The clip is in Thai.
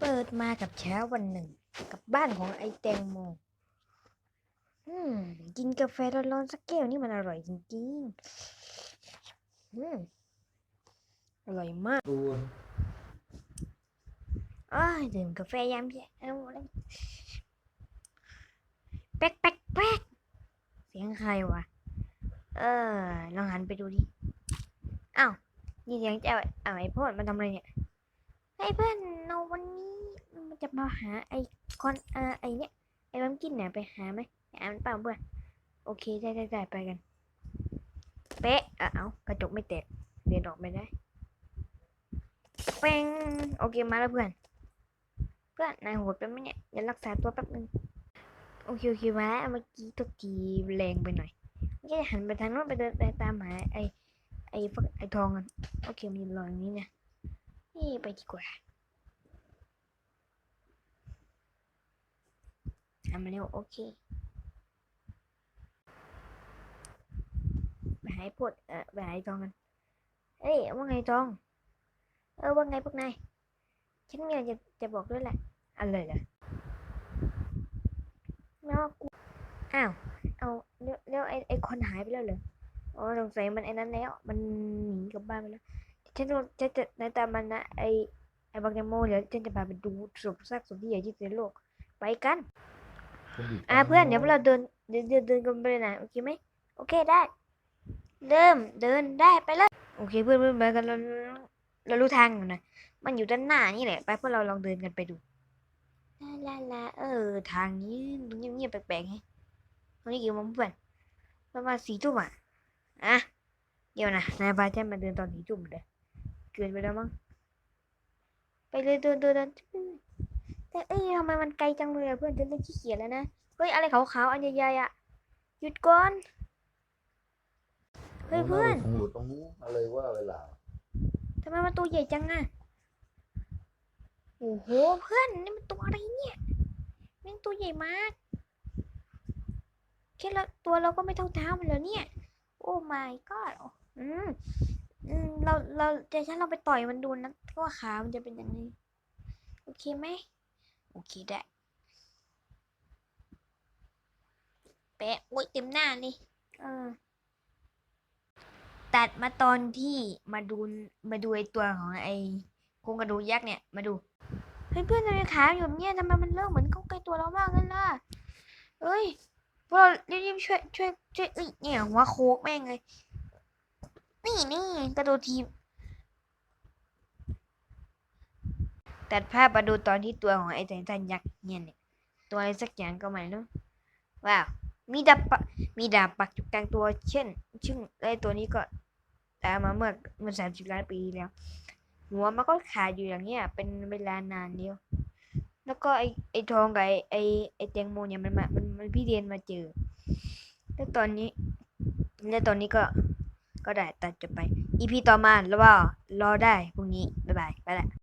เปิดมากับเช้าวันหนึ่ง กับบ้านของไอแตงโม อืม กินกาแฟร้อนๆสักแก้วนี่มันอร่อยจริงๆ อืม อร่อยมากดูอ้ายดื่มกาแฟยามเช้าเลยแป๊กแป๊กแป๊กเสียงใครวะ เออ ลองหันไปดูดิ อ้าว นี่เสียงเจ้าอ้าวไอพ่นมันทำอะไรเนี่ย ไอเพื่อนเราวันนี้มันจะมาหาไอคอนเออไอเนี่ยไอบัมกินเนี่ยไปหาไหมไปหามันเปล่าเพื่อนโอเคได้ได้ได้ไปกัน เป๊ะอะเอากระจกไม่แตกเดินออกไม่ได้เป้งโอเคมาแล้วเพื่อน เพื่อนนายโหดไปไหมเนี่ยเดี๋ยวรักษาตัวแป๊บนึงโอเคโอเคมาแล้วเมื่อกี้ตัวทีแรงไปหน่อยเมื่หันไปทางโน้นไปเดินไปตามหาไอไอฟักไอทองกันโอเคมันรออย่างนี้นะ นี่ไปดีกว่าทำมาเร็วโอเคไปหาไอ้พวกเออไปหาไอทองกันเอ้ยว่าไงทอง เออว่าไงพวกนายฉันเนี่ยจะจะบอกด้วยแหละอะไรเหรอไม่ว่ากูอ้าวเอาแล้วแล้วไอไอคนหายไปแล้วเหรออ๋อสงสัยมันไอ้นั้นแล้ว มันหนีกลับบ้านไปแล้ว ฉันจะจะจะในตามมันนะไอไอบางแตงโมเดี๋ยวฉันจะพาไปดูศพซากศพที่ใหญ่ที่สุดในโลกไปกันคนอื่อ่าเพื่อนเดี๋ยวพวกเราเดินเดินเดินเดินกันไปเลยนะโอเคไหมโอเคได้ เริ่มเดินได้ไปเลยโอเคเพื่อนเพื่อนไปกันเราเรารู้ทางอยู่นะมันอยู่ด้านหน้านี่แหละ ไปพวกเราลองเดินกันไปดูลาลาลาเออ ทางนี้ดูเงียบๆแปลกๆไงตอนนี้กี่โมงเพื่อนประมาณสี่ทุ่มอะอะเดี๋ยวนะนายพาฉันมาเดินตอนสี่ทุ่มเลย เกินไปแล้วมั้งไปเลยเดินเดินเดินแต่เอ้ยทำไมมันไกลจังเลยอะเพื่อนจะเล่นขี้เกียจแล้วนะเฮ้ยอะไรขาวๆอันใหญ่ๆอะหยุดก่อนเฮ้ยเพื่อนสมุดตรงนู้นอะไรว่าเวลาทำไมมันตัวใหญ่จังอะโอ้โหเพื่อนนี่มันตัวอะไรเนี่ยแม่งตัวใหญ่มากแค่ละตัวเราก็ไม่เท่าเท้ามันแล้วเนี่ย โอ้ my god อืม อืมเราเราจะฉันเราไปต่อยมันดูนะว่าขา มันจะเป็นยังไงโอเคไหมโอเคได้แปะโอ้ยเต็มหน้าเลยเออตัดมาตอนที่มาดูมาดูไอตัวของไอโครงกระดูกยักษ์เนี่ยมาดูเฮ้ยเพื่อนทำไมขาอยู่แบบเนี่ยทำไมมันเริ่มเหมือนเข้าใกล้ตัวเรามากเลยล่ะเอ้ยพวกเรารีบๆช่วยช่วยช่วยเอ้ยเนี่ยหัวโคกแม่งเลย นี่นี่กระดดทีบตัดภาพมาดูตอนที่ตัวของไอ้ไททันยักษ์เนี่ยเนี่ยตัวอะไรสักอย่างก็ไม่รู้ว้าวมีดาบปะมีดาบปักอยู่กลางตัวเช่นซึ่งไอ้ตัวนี้ก็ตามมาเมื่อเมื่อสามสิบล้านปีแล้ว หัวมันก็ขาดอยู่อย่างเงี้ยเป็นเวลานานเดียว แล้วก็ไอ้ไอทองกับไอ้ไอไอแตงโมเนี่ยมันมามันมันพี่เรียนมาเจอ แล้วตอนนี้ แล้วตอนนี้ก็ ก็ได้ตัดจบไป อีพีต่อมาแล้วว่ารอได้พรุ่งนี้ บ๊ายบาย ไปละ